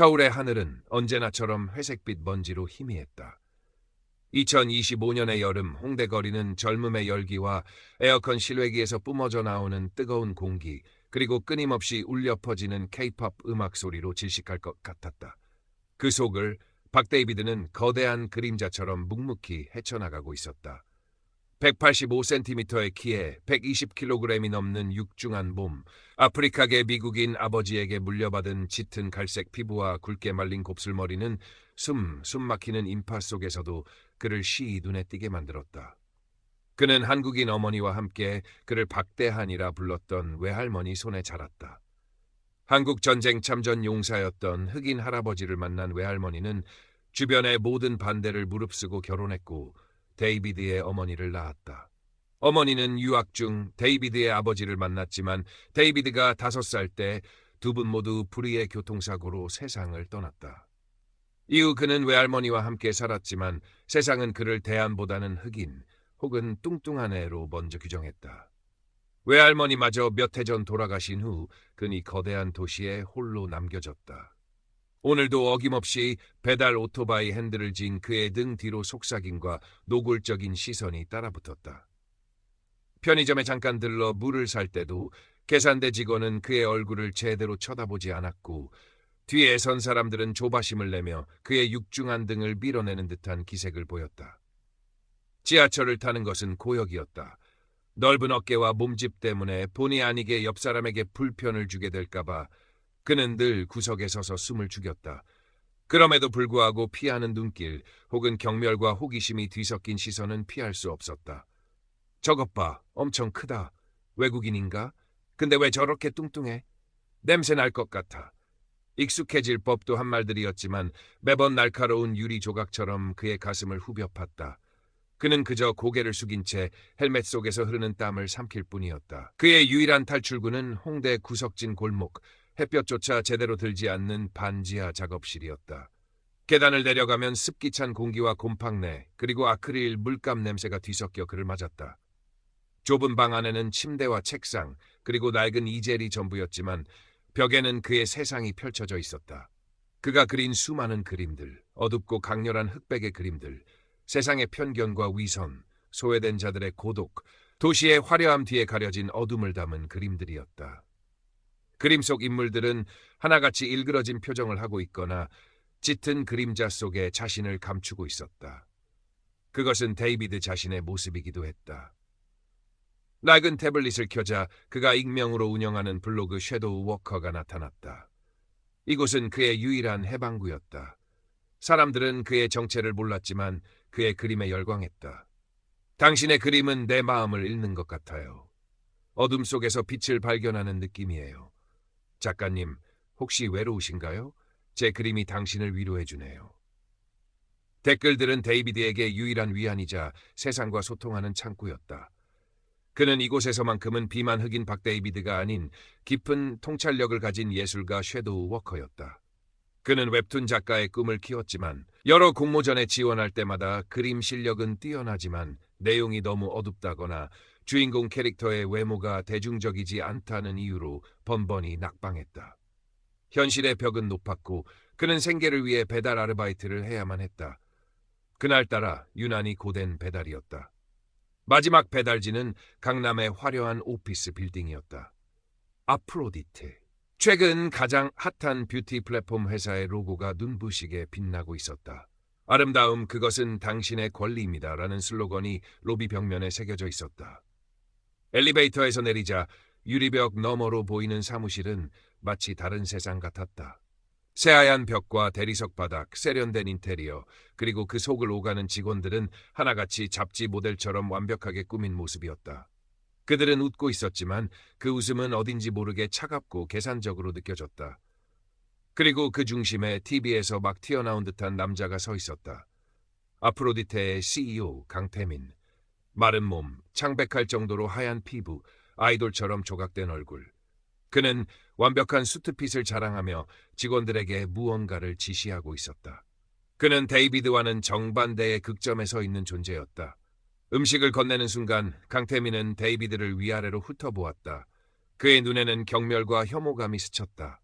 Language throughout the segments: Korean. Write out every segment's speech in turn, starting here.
서울의 하늘은 언제나처럼 회색빛 먼지로 희미했다. 2025년의 여름 홍대 거리는 젊음의 열기와 에어컨 실외기에서 뿜어져 나오는 뜨거운 공기 그리고 끊임없이 울려 퍼지는 케이팝 음악 소리로 질식할 것 같았다. 그 속을 박 데이비드는 거대한 그림자처럼 묵묵히 헤쳐나가고 있었다. 185cm의 키에 120kg이 넘는 육중한 몸, 아프리카계 미국인 아버지에게 물려받은 짙은 갈색 피부와 굵게 말린 곱슬머리는 숨, 숨 막히는 인파 속에서도 그를 시이 눈에 띄게 만들었다. 그는 한국인 어머니와 함께 그를 박대한이라 불렀던 외할머니 손에 자랐다. 한국 전쟁 참전 용사였던 흑인 할아버지를 만난 외할머니는 주변의 모든 반대를 무릅쓰고 결혼했고 데이비드의 어머니를 낳았다. 어머니는 유학 중 데이비드의 아버지를 만났지만 데이비드가 다섯 살 때 두 분 모두 불의의 교통사고로 세상을 떠났다. 이후 그는 외할머니와 함께 살았지만 세상은 그를 대안보다는 흑인 혹은 뚱뚱한 애로 먼저 규정했다. 외할머니마저 몇 해 전 돌아가신 후 그는 거대한 도시에 홀로 남겨졌다. 오늘도 어김없이 배달 오토바이 핸들을 쥔 그의 등 뒤로 속삭임과 노골적인 시선이 따라붙었다. 편의점에 잠깐 들러 물을 살 때도 계산대 직원은 그의 얼굴을 제대로 쳐다보지 않았고 뒤에 선 사람들은 조바심을 내며 그의 육중한 등을 밀어내는 듯한 기색을 보였다. 지하철을 타는 것은 고역이었다. 넓은 어깨와 몸집 때문에 본의 아니게 옆 사람에게 불편을 주게 될까봐 그는 늘 구석에 서서 숨을 죽였다. 그럼에도 불구하고 피하는 눈길 혹은 경멸과 호기심이 뒤섞인 시선은 피할 수 없었다. 저것 봐, 엄청 크다. 외국인인가? 근데 왜 저렇게 뚱뚱해? 냄새 날 것 같아. 익숙해질 법도 한 말들이었지만 매번 날카로운 유리 조각처럼 그의 가슴을 후벼 팠다. 그는 그저 고개를 숙인 채 헬멧 속에서 흐르는 땀을 삼킬 뿐이었다. 그의 유일한 탈출구는 홍대 구석진 골목, 햇볕조차 제대로 들지 않는 반지하 작업실이었다. 계단을 내려가면 습기찬 공기와 곰팡내 그리고 아크릴 물감 냄새가 뒤섞여 그를 맞았다. 좁은 방 안에는 침대와 책상 그리고 낡은 이젤이 전부였지만 벽에는 그의 세상이 펼쳐져 있었다. 그가 그린 수많은 그림들, 어둡고 강렬한 흑백의 그림들, 세상의 편견과 위선, 소외된 자들의 고독, 도시의 화려함 뒤에 가려진 어둠을 담은 그림들이었다. 그림 속 인물들은 하나같이 일그러진 표정을 하고 있거나 짙은 그림자 속에 자신을 감추고 있었다. 그것은 데이비드 자신의 모습이기도 했다. 낡은 태블릿을 켜자 그가 익명으로 운영하는 블로그 섀도우 워커가 나타났다. 이곳은 그의 유일한 해방구였다. 사람들은 그의 정체를 몰랐지만 그의 그림에 열광했다. 당신의 그림은 내 마음을 읽는 것 같아요. 어둠 속에서 빛을 발견하는 느낌이에요. 작가님, 혹시 외로우신가요? 제 그림이 당신을 위로해주네요. 댓글들은 데이비드에게 유일한 위안이자 세상과 소통하는 창구였다. 그는 이곳에서만큼은 비만 흑인 박 데이비드가 아닌 깊은 통찰력을 가진 예술가 섀도우 워커였다. 그는 웹툰 작가의 꿈을 키웠지만 여러 공모전에 지원할 때마다 그림 실력은 뛰어나지만 내용이 너무 어둡다거나 주인공 캐릭터의 외모가 대중적이지 않다는 이유로 번번이 낙방했다. 현실의 벽은 높았고 그는 생계를 위해 배달 아르바이트를 해야만 했다. 그날따라 유난히 고된 배달이었다. 마지막 배달지는 강남의 화려한 오피스 빌딩이었다. 아프로디테. 최근 가장 핫한 뷰티 플랫폼 회사의 로고가 눈부시게 빛나고 있었다. 아름다움 그것은 당신의 권리입니다. 라는 슬로건이 로비 벽면에 새겨져 있었다. 엘리베이터에서 내리자 유리벽 너머로 보이는 사무실은 마치 다른 세상 같았다. 새하얀 벽과 대리석 바닥, 세련된 인테리어, 그리고 그 속을 오가는 직원들은 하나같이 잡지 모델처럼 완벽하게 꾸민 모습이었다. 그들은 웃고 있었지만 그 웃음은 어딘지 모르게 차갑고 계산적으로 느껴졌다. 그리고 그 중심에 TV에서 막 튀어나온 듯한 남자가 서 있었다. 아프로디테의 CEO 강태민. 마른 몸, 창백할 정도로 하얀 피부, 아이돌처럼 조각된 얼굴. 그는 완벽한 수트핏을 자랑하며 직원들에게 무언가를 지시하고 있었다. 그는 데이비드와는 정반대의 극점에 서 있는 존재였다. 음식을 건네는 순간 강태민은 데이비드를 위아래로 훑어보았다. 그의 눈에는 경멸과 혐오감이 스쳤다.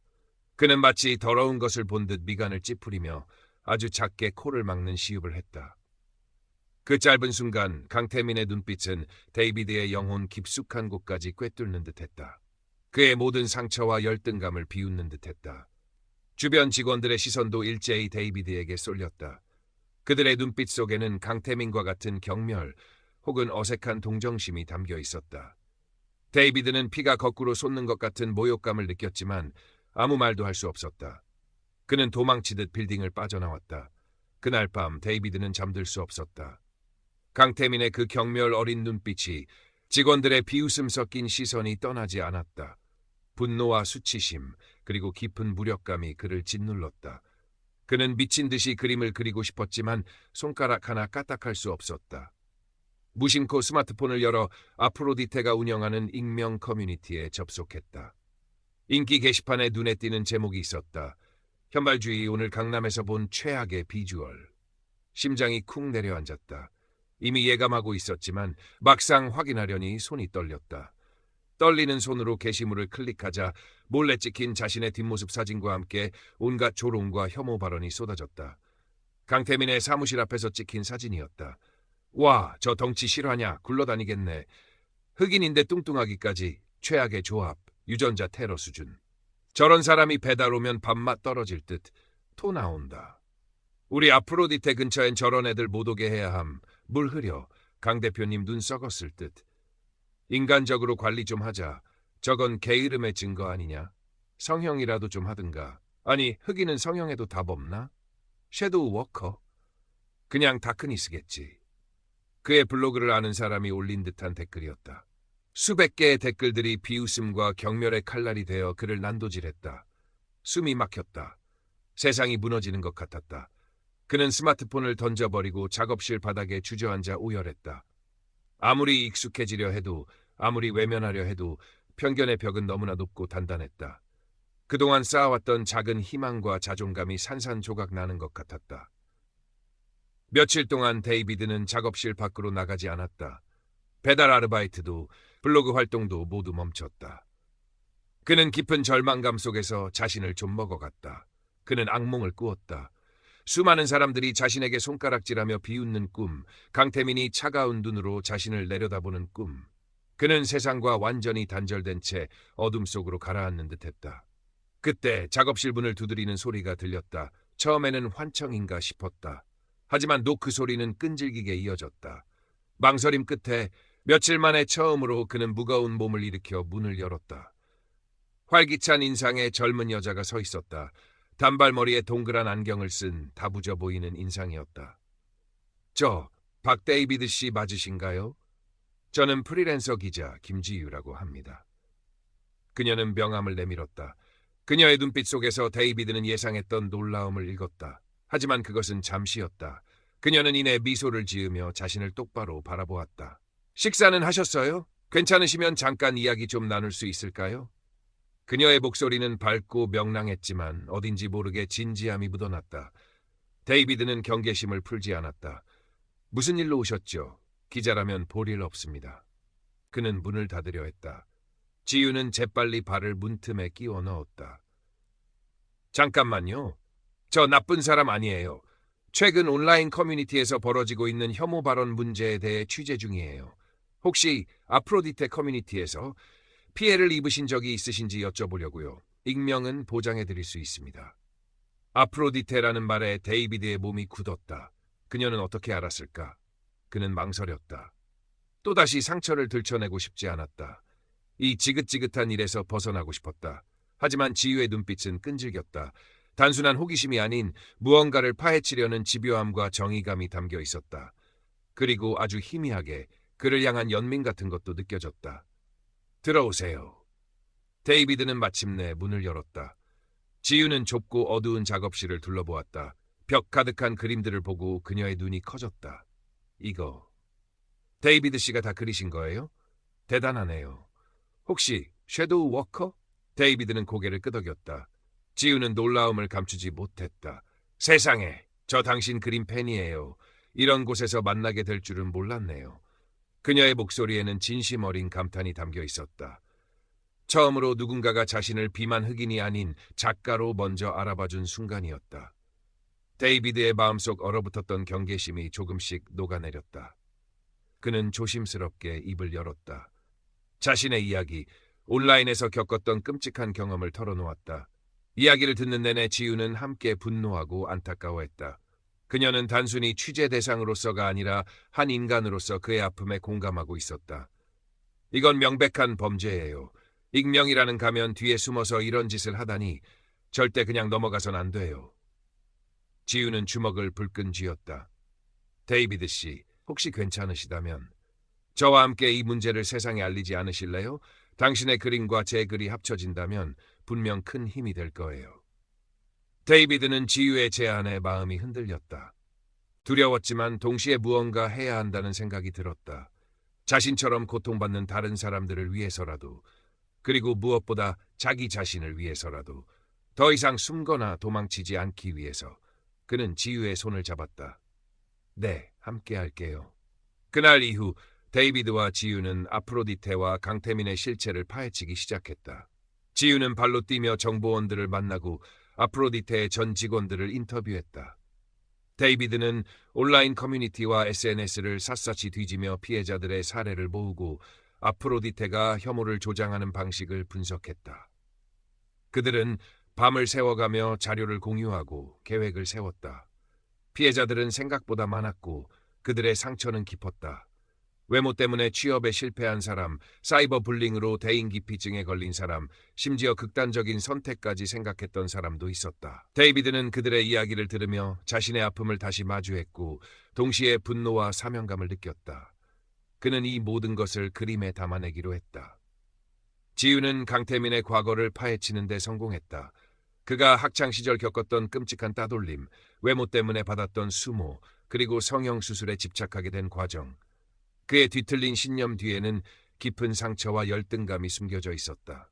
그는 마치 더러운 것을 본 듯 미간을 찌푸리며 아주 작게 코를 막는 시흡을 했다. 그 짧은 순간 강태민의 눈빛은 데이비드의 영혼 깊숙한 곳까지 꿰뚫는 듯했다. 그의 모든 상처와 열등감을 비웃는 듯했다. 주변 직원들의 시선도 일제히 데이비드에게 쏠렸다. 그들의 눈빛 속에는 강태민과 같은 경멸 혹은 어색한 동정심이 담겨 있었다. 데이비드는 피가 거꾸로 솟는 것 같은 모욕감을 느꼈지만 아무 말도 할 수 없었다. 그는 도망치듯 빌딩을 빠져나왔다. 그날 밤 데이비드는 잠들 수 없었다. 강태민의 그 경멸 어린 눈빛이 직원들의 비웃음 섞인 시선이 떠나지 않았다. 분노와 수치심 그리고 깊은 무력감이 그를 짓눌렀다. 그는 미친 듯이 그림을 그리고 싶었지만 손가락 하나 까딱할 수 없었다. 무심코 스마트폰을 열어 아프로디테가 운영하는 익명 커뮤니티에 접속했다. 인기 게시판에 눈에 띄는 제목이 있었다. 현발주의 오늘 강남에서 본 최악의 비주얼. 심장이 쿵 내려앉았다. 이미 예감하고 있었지만 막상 확인하려니 손이 떨렸다. 떨리는 손으로 게시물을 클릭하자 몰래 찍힌 자신의 뒷모습 사진과 함께 온갖 조롱과 혐오 발언이 쏟아졌다. 강태민의 사무실 앞에서 찍힌 사진이었다. 와, 저 덩치 실화냐? 굴러다니겠네. 흑인인데 뚱뚱하기까지 최악의 조합, 유전자 테러 수준. 저런 사람이 배달 오면 밥맛 떨어질 듯 토 나온다. 우리 아프로디테 근처엔 저런 애들 못 오게 해야 함. 물 흐려. 강 대표님 눈 썩었을 듯. 인간적으로 관리 좀 하자. 저건 게으름의 증거 아니냐? 성형이라도 좀 하든가. 아니, 흑인은 성형에도 답 없나? 섀도우 워커? 그냥 다크니스겠지. 그의 블로그를 아는 사람이 올린 듯한 댓글이었다. 수백 개의 댓글들이 비웃음과 경멸의 칼날이 되어 그를 난도질했다. 숨이 막혔다. 세상이 무너지는 것 같았다. 그는 스마트폰을 던져버리고 작업실 바닥에 주저앉아 오열했다. 아무리 익숙해지려 해도 아무리 외면하려 해도 편견의 벽은 너무나 높고 단단했다. 그동안 쌓아왔던 작은 희망과 자존감이 산산조각 나는 것 같았다. 며칠 동안 데이비드는 작업실 밖으로 나가지 않았다. 배달 아르바이트도 블로그 활동도 모두 멈췄다. 그는 깊은 절망감 속에서 자신을 좀 먹어갔다. 그는 악몽을 꾸었다. 수많은 사람들이 자신에게 손가락질하며 비웃는 꿈, 강태민이 차가운 눈으로 자신을 내려다보는 꿈. 그는 세상과 완전히 단절된 채 어둠 속으로 가라앉는 듯했다. 그때 작업실 문을 두드리는 소리가 들렸다. 처음에는 환청인가 싶었다. 하지만 노크 소리는 끈질기게 이어졌다. 망설임 끝에 며칠 만에 처음으로 그는 무거운 몸을 일으켜 문을 열었다. 활기찬 인상의 젊은 여자가 서 있었다. 단발머리에 동그란 안경을 쓴 다부져 보이는 인상이었다. 저, 박 데이비드 씨 맞으신가요? 저는 프리랜서 기자 김지유라고 합니다. 그녀는 명함을 내밀었다. 그녀의 눈빛 속에서 데이비드는 예상했던 놀라움을 읽었다. 하지만 그것은 잠시였다. 그녀는 이내 미소를 지으며 자신을 똑바로 바라보았다. 식사는 하셨어요? 괜찮으시면 잠깐 이야기 좀 나눌 수 있을까요? 그녀의 목소리는 밝고 명랑했지만 어딘지 모르게 진지함이 묻어났다. 데이비드는 경계심을 풀지 않았다. 무슨 일로 오셨죠? 기자라면 볼일 없습니다. 그는 문을 닫으려 했다. 지유는 재빨리 발을 문틈에 끼워 넣었다. 잠깐만요. 저 나쁜 사람 아니에요. 최근 온라인 커뮤니티에서 벌어지고 있는 혐오 발언 문제에 대해 취재 중이에요. 혹시 아프로디테 커뮤니티에서 피해를 입으신 적이 있으신지 여쭤보려고요. 익명은 보장해 드릴 수 있습니다. 아프로디테라는 말에 데이비드의 몸이 굳었다. 그녀는 어떻게 알았을까? 그는 망설였다. 또다시 상처를 들춰내고 싶지 않았다. 이 지긋지긋한 일에서 벗어나고 싶었다. 하지만 지유의 눈빛은 끈질겼다. 단순한 호기심이 아닌 무언가를 파헤치려는 집요함과 정의감이 담겨 있었다. 그리고 아주 희미하게 그를 향한 연민 같은 것도 느껴졌다. 들어오세요. 데이비드는 마침내 문을 열었다. 지유는 좁고 어두운 작업실을 둘러보았다. 벽 가득한 그림들을 보고 그녀의 눈이 커졌다. 이거 데이비드 씨가 다 그리신 거예요? 대단하네요. 혹시 섀도우 워커? 데이비드는 고개를 끄덕였다. 지우는 놀라움을 감추지 못했다. 세상에, 저 당신 그림 팬이에요. 이런 곳에서 만나게 될 줄은 몰랐네요. 그녀의 목소리에는 진심 어린 감탄이 담겨 있었다. 처음으로 누군가가 자신을 비만 흑인이 아닌 작가로 먼저 알아봐준 순간이었다. 데이비드의 마음속 얼어붙었던 경계심이 조금씩 녹아내렸다. 그는 조심스럽게 입을 열었다. 자신의 이야기, 온라인에서 겪었던 끔찍한 경험을 털어놓았다. 이야기를 듣는 내내 지우는 함께 분노하고 안타까워했다. 그녀는 단순히 취재 대상으로서가 아니라 한 인간으로서 그의 아픔에 공감하고 있었다. 이건 명백한 범죄예요. 익명이라는 가면 뒤에 숨어서 이런 짓을 하다니 절대 그냥 넘어가선 안 돼요. 지우는 주먹을 불끈 쥐었다. 데이비드 씨, 혹시 괜찮으시다면 저와 함께 이 문제를 세상에 알리지 않으실래요? 당신의 그림과 제 글이 합쳐진다면 분명 큰 힘이 될 거예요. 데이비드는 지유의 제안에 마음이 흔들렸다. 두려웠지만 동시에 무언가 해야 한다는 생각이 들었다. 자신처럼 고통받는 다른 사람들을 위해서라도, 그리고 무엇보다 자기 자신을 위해서라도, 더 이상 숨거나 도망치지 않기 위해서 그는 지유의 손을 잡았다. 네, 함께 할게요. 그날 이후 데이비드와 지유는 아프로디테와 강태민의 실체를 파헤치기 시작했다. 지유는 발로 뛰며 정보원들을 만나고 아프로디테의 전 직원들을 인터뷰했다. 데이비드는 온라인 커뮤니티와 SNS를 샅샅이 뒤지며 피해자들의 사례를 모으고 아프로디테가 혐오를 조장하는 방식을 분석했다. 그들은 밤을 새워가며 자료를 공유하고 계획을 세웠다. 피해자들은 생각보다 많았고 그들의 상처는 깊었다. 외모 때문에 취업에 실패한 사람, 사이버 불링으로 대인기피증에 걸린 사람, 심지어 극단적인 선택까지 생각했던 사람도 있었다. 데이비드는 그들의 이야기를 들으며 자신의 아픔을 다시 마주했고 동시에 분노와 사명감을 느꼈다. 그는 이 모든 것을 그림에 담아내기로 했다. 지우는 강태민의 과거를 파헤치는 데 성공했다. 그가 학창 시절 겪었던 끔찍한 따돌림, 외모 때문에 받았던 수모, 그리고 성형 수술에 집착하게 된 과정. 그의 뒤틀린 신념 뒤에는 깊은 상처와 열등감이 숨겨져 있었다.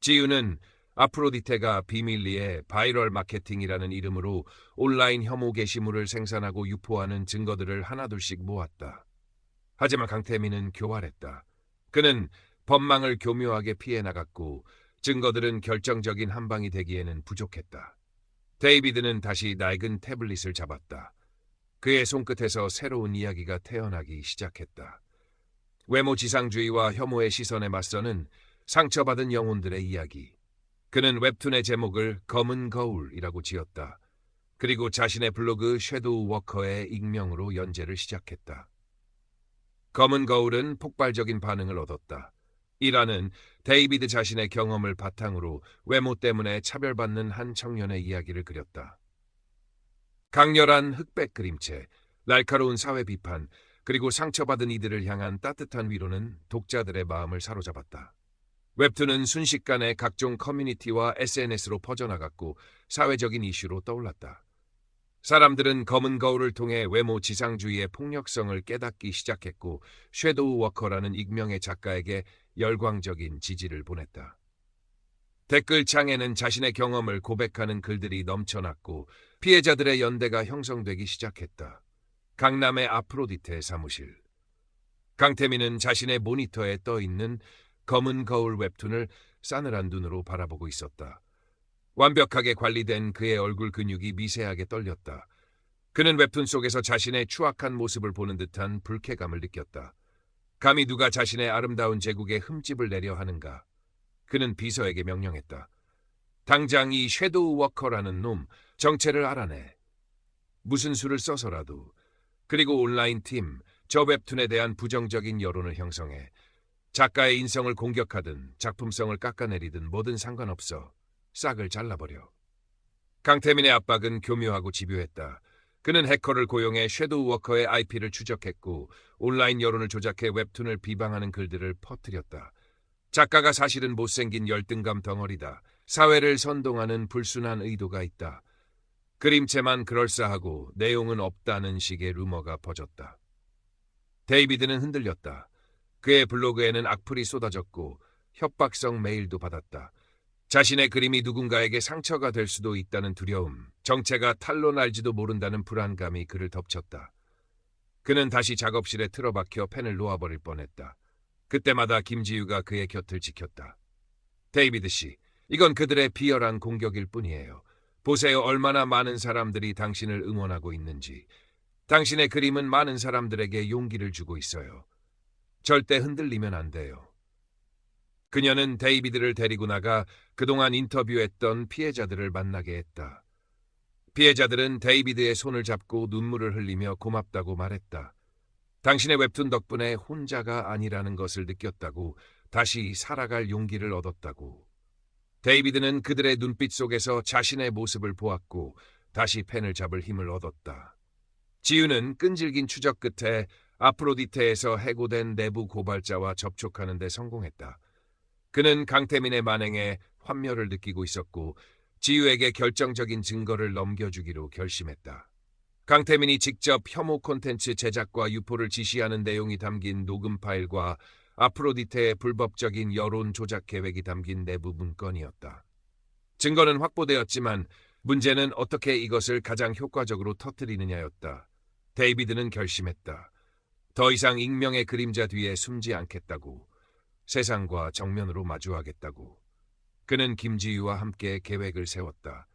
지우는 아프로디테가 비밀리에 바이럴 마케팅이라는 이름으로 온라인 혐오 게시물을 생산하고 유포하는 증거들을 하나둘씩 모았다. 하지만 강태민은 교활했다. 그는 법망을 교묘하게 피해 나갔고 증거들은 결정적인 한 방이 되기에는 부족했다. 데이비드는 다시 낡은 태블릿을 잡았다. 그의 손끝에서 새로운 이야기가 태어나기 시작했다. 외모 지상주의와 혐오의 시선에 맞서는 상처받은 영혼들의 이야기. 그는 웹툰의 제목을 검은 거울이라고 지었다. 그리고 자신의 블로그 섀도우 워커의 익명으로 연재를 시작했다. 검은 거울은 폭발적인 반응을 얻었다. 이라는 데이비드 자신의 경험을 바탕으로 외모 때문에 차별받는 한 청년의 이야기를 그렸다. 강렬한 흑백 그림체, 날카로운 사회 비판, 그리고 상처받은 이들을 향한 따뜻한 위로는 독자들의 마음을 사로잡았다. 웹툰은 순식간에 각종 커뮤니티와 SNS로 퍼져나갔고 사회적인 이슈로 떠올랐다. 사람들은 검은 거울을 통해 외모 지상주의의 폭력성을 깨닫기 시작했고 섀도우 워커라는 익명의 작가에게 열광적인 지지를 보냈다. 댓글창에는 자신의 경험을 고백하는 글들이 넘쳐났고 피해자들의 연대가 형성되기 시작했다. 강남의 아프로디테 사무실. 강태민은 자신의 모니터에 떠 있는 검은 거울 웹툰을 싸늘한 눈으로 바라보고 있었다. 완벽하게 관리된 그의 얼굴 근육이 미세하게 떨렸다. 그는 웹툰 속에서 자신의 추악한 모습을 보는 듯한 불쾌감을 느꼈다. 감히 누가 자신의 아름다운 제국에 흠집을 내려 하는가. 그는 비서에게 명령했다. 당장 이 섀도우 워커라는 놈 정체를 알아내. 무슨 수를 써서라도 그리고 온라인 팀, 저 웹툰에 대한 부정적인 여론을 형성해 작가의 인성을 공격하든 작품성을 깎아내리든 뭐든 상관없어. 싹을 잘라버려. 강태민의 압박은 교묘하고 집요했다. 그는 해커를 고용해 섀도우 워커의 IP를 추적했고 온라인 여론을 조작해 웹툰을 비방하는 글들을 퍼뜨렸다. 작가가 사실은 못생긴 열등감 덩어리다. 사회를 선동하는 불순한 의도가 있다. 그림체만 그럴싸하고 내용은 없다는 식의 루머가 퍼졌다. 데이비드는 흔들렸다. 그의 블로그에는 악플이 쏟아졌고 협박성 메일도 받았다. 자신의 그림이 누군가에게 상처가 될 수도 있다는 두려움, 정체가 탈로 날지도 모른다는 불안감이 그를 덮쳤다. 그는 다시 작업실에 틀어박혀 펜을 놓아버릴 뻔했다. 그때마다 김지유가 그의 곁을 지켰다. 데이비드 씨, 이건 그들의 비열한 공격일 뿐이에요. 보세요 얼마나 많은 사람들이 당신을 응원하고 있는지. 당신의 그림은 많은 사람들에게 용기를 주고 있어요. 절대 흔들리면 안 돼요. 그녀는 데이비드를 데리고 나가 그동안 인터뷰했던 피해자들을 만나게 했다. 피해자들은 데이비드의 손을 잡고 눈물을 흘리며 고맙다고 말했다. 당신의 웹툰 덕분에 혼자가 아니라는 것을 느꼈다고 다시 살아갈 용기를 얻었다고. 데이비드는 그들의 눈빛 속에서 자신의 모습을 보았고 다시 펜을 잡을 힘을 얻었다. 지유는 끈질긴 추적 끝에 아프로디테에서 해고된 내부 고발자와 접촉하는 데 성공했다. 그는 강태민의 만행에 환멸을 느끼고 있었고 지유에게 결정적인 증거를 넘겨주기로 결심했다. 강태민이 직접 혐오 콘텐츠 제작과 유포를 지시하는 내용이 담긴 녹음 파일과 아프로디테의 불법적인 여론 조작 계획이 담긴 내부 문건이었다. 증거는 확보되었지만 문제는 어떻게 이것을 가장 효과적으로 터뜨리느냐였다. 데이비드는 결심했다. 더 이상 익명의 그림자 뒤에 숨지 않겠다고. 세상과 정면으로 마주하겠다고. 그는 김지유와 함께 계획을 세웠다.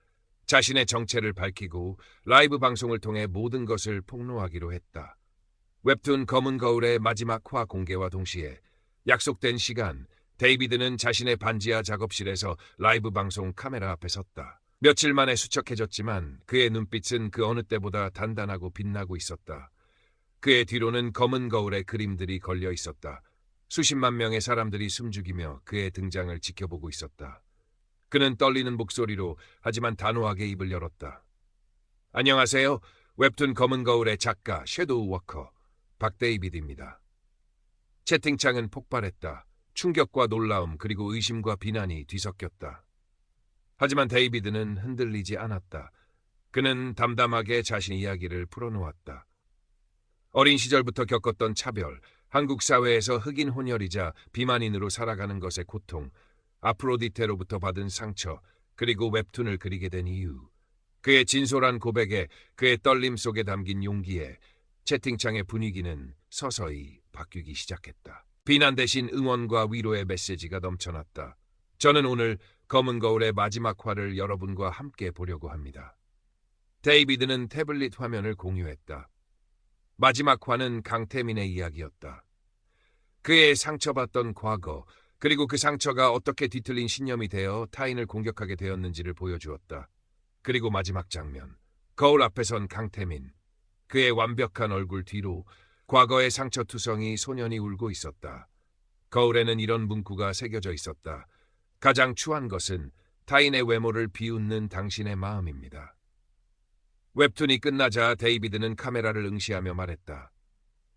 자신의 정체를 밝히고 라이브 방송을 통해 모든 것을 폭로하기로 했다. 웹툰 검은 거울의 마지막 화 공개와 동시에 약속된 시간 데이비드는 자신의 반지하 작업실에서 라이브 방송 카메라 앞에 섰다. 며칠 만에 수척해졌지만 그의 눈빛은 그 어느 때보다 단단하고 빛나고 있었다. 그의 뒤로는 검은 거울의 그림들이 걸려 있었다. 수십만 명의 사람들이 숨죽이며 그의 등장을 지켜보고 있었다. 그는 떨리는 목소리로 하지만 단호하게 입을 열었다. 안녕하세요. 웹툰 검은 거울의 작가 섀도우 워커 박데이비드입니다. 채팅창은 폭발했다. 충격과 놀라움 그리고 의심과 비난이 뒤섞였다. 하지만 데이비드는 흔들리지 않았다. 그는 담담하게 자신 이야기를 풀어놓았다. 어린 시절부터 겪었던 차별, 한국 사회에서 흑인 혼혈이자 비만인으로 살아가는 것의 고통, 아프로디테로부터 받은 상처, 그리고 웹툰을 그리게 된 이유. 그의 진솔한 고백에 그의 떨림 속에 담긴 용기에 채팅창의 분위기는 서서히 바뀌기 시작했다. 비난 대신 응원과 위로의 메시지가 넘쳐났다. 저는 오늘 검은 거울의 마지막 화를 여러분과 함께 보려고 합니다. 데이비드는 태블릿 화면을 공유했다. 마지막 화는 강태민의 이야기였다. 그의 상처받던 과거, 그리고 그 상처가 어떻게 뒤틀린 신념이 되어 타인을 공격하게 되었는지를 보여주었다. 그리고 마지막 장면. 거울 앞에 선 강태민. 그의 완벽한 얼굴 뒤로 과거의 상처투성이 소년이 울고 있었다. 거울에는 이런 문구가 새겨져 있었다. 가장 추한 것은 타인의 외모를 비웃는 당신의 마음입니다. 웹툰이 끝나자 데이비드는 카메라를 응시하며 말했다.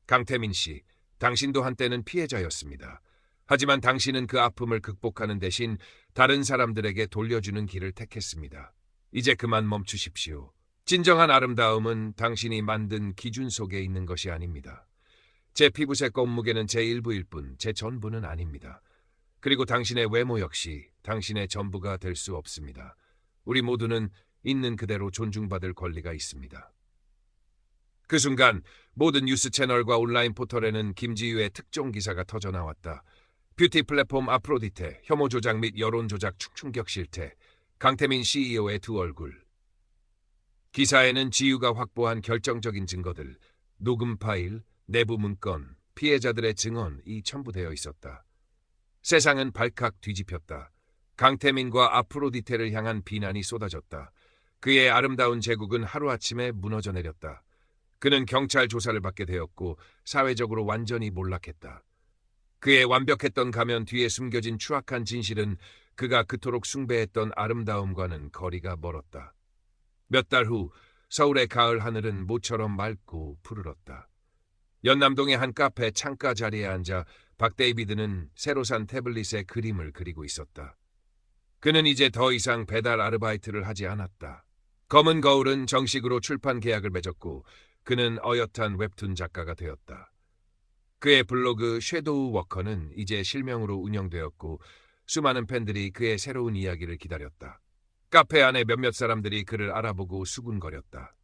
강태민 씨, 당신도 한때는 피해자였습니다. 하지만 당신은 그 아픔을 극복하는 대신 다른 사람들에게 돌려주는 길을 택했습니다. 이제 그만 멈추십시오. 진정한 아름다움은 당신이 만든 기준 속에 있는 것이 아닙니다. 제 피부색 몸무게는 제 일부일 뿐, 제 전부는 아닙니다. 그리고 당신의 외모 역시 당신의 전부가 될 수 없습니다. 우리 모두는 있는 그대로 존중받을 권리가 있습니다. 그 순간 모든 뉴스 채널과 온라인 포털에는 김지유의 특종 기사가 터져 나왔다. 뷰티 플랫폼 아프로디테, 혐오 조작 및 여론 조작 충격 실태, 강태민 CEO의 두 얼굴. 기사에는 지유가 확보한 결정적인 증거들, 녹음 파일, 내부 문건, 피해자들의 증언이 첨부되어 있었다. 세상은 발칵 뒤집혔다. 강태민과 아프로디테를 향한 비난이 쏟아졌다. 그의 아름다운 제국은 하루아침에 무너져 내렸다. 그는 경찰 조사를 받게 되었고 사회적으로 완전히 몰락했다. 그의 완벽했던 가면 뒤에 숨겨진 추악한 진실은 그가 그토록 숭배했던 아름다움과는 거리가 멀었다. 몇 달 후 서울의 가을 하늘은 모처럼 맑고 푸르렀다. 연남동의 한 카페 창가 자리에 앉아 박 데이비드는 새로 산 태블릿에 그림을 그리고 있었다. 그는 이제 더 이상 배달 아르바이트를 하지 않았다. 검은 거울은 정식으로 출판 계약을 맺었고 그는 어엿한 웹툰 작가가 되었다. 그의 블로그 섀도우 워커는 이제 실명으로 운영되었고 수많은 팬들이 그의 새로운 이야기를 기다렸다. 카페 안에 몇몇 사람들이 그를 알아보고 수군거렸다.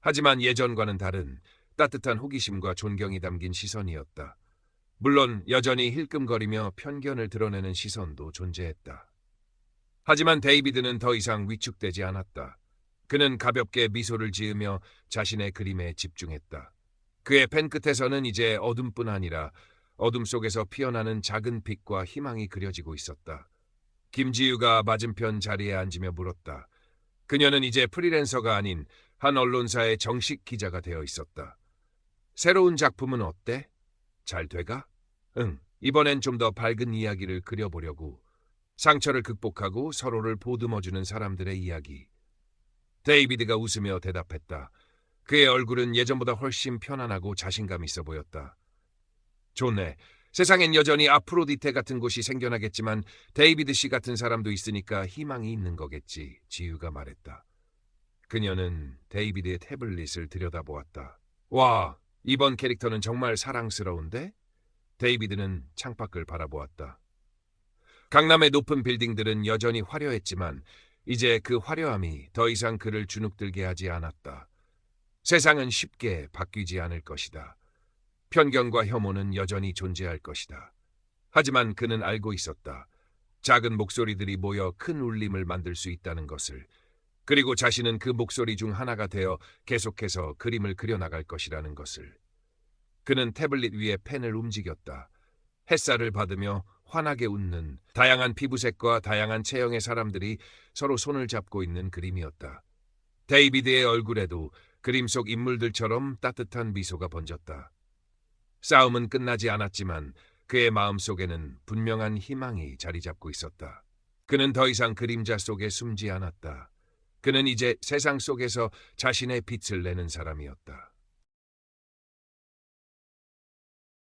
하지만 예전과는 다른 따뜻한 호기심과 존경이 담긴 시선이었다. 물론 여전히 힐끔거리며 편견을 드러내는 시선도 존재했다. 하지만 데이비드는 더 이상 위축되지 않았다. 그는 가볍게 미소를 지으며 자신의 그림에 집중했다. 그의 펜 끝에서는 이제 어둠뿐 아니라 어둠 속에서 피어나는 작은 빛과 희망이 그려지고 있었다. 김지유가 맞은편 자리에 앉으며 물었다. 그녀는 이제 프리랜서가 아닌 한 언론사의 정식 기자가 되어 있었다. 새로운 작품은 어때? 잘 돼가? 응, 이번엔 좀 더 밝은 이야기를 그려보려고. 상처를 극복하고 서로를 보듬어주는 사람들의 이야기. 데이비드가 웃으며 대답했다. 그의 얼굴은 예전보다 훨씬 편안하고 자신감 있어 보였다. 좋네. 세상엔 여전히 아프로디테 같은 곳이 생겨나겠지만 데이비드 씨 같은 사람도 있으니까 희망이 있는 거겠지. 지유가 말했다. 그녀는 데이비드의 태블릿을 들여다보았다. 와, 이번 캐릭터는 정말 사랑스러운데? 데이비드는 창밖을 바라보았다. 강남의 높은 빌딩들은 여전히 화려했지만 이제 그 화려함이 더 이상 그를 주눅들게 하지 않았다. 세상은 쉽게 바뀌지 않을 것이다. 편견과 혐오는 여전히 존재할 것이다. 하지만 그는 알고 있었다. 작은 목소리들이 모여 큰 울림을 만들 수 있다는 것을. 그리고 자신은 그 목소리 중 하나가 되어 계속해서 그림을 그려나갈 것이라는 것을. 그는 태블릿 위에 펜을 움직였다. 햇살을 받으며 환하게 웃는 다양한 피부색과 다양한 체형의 사람들이 서로 손을 잡고 있는 그림이었다. 데이비드의 얼굴에도 그림 속 인물들처럼 따뜻한 미소가 번졌다. 싸움은 끝나지 않았지만 그의 마음속에는 분명한 희망이 자리 잡고 있었다. 그는 더 이상 그림자 속에 숨지 않았다. 그는 이제 세상 속에서 자신의 빛을 내는 사람이었다.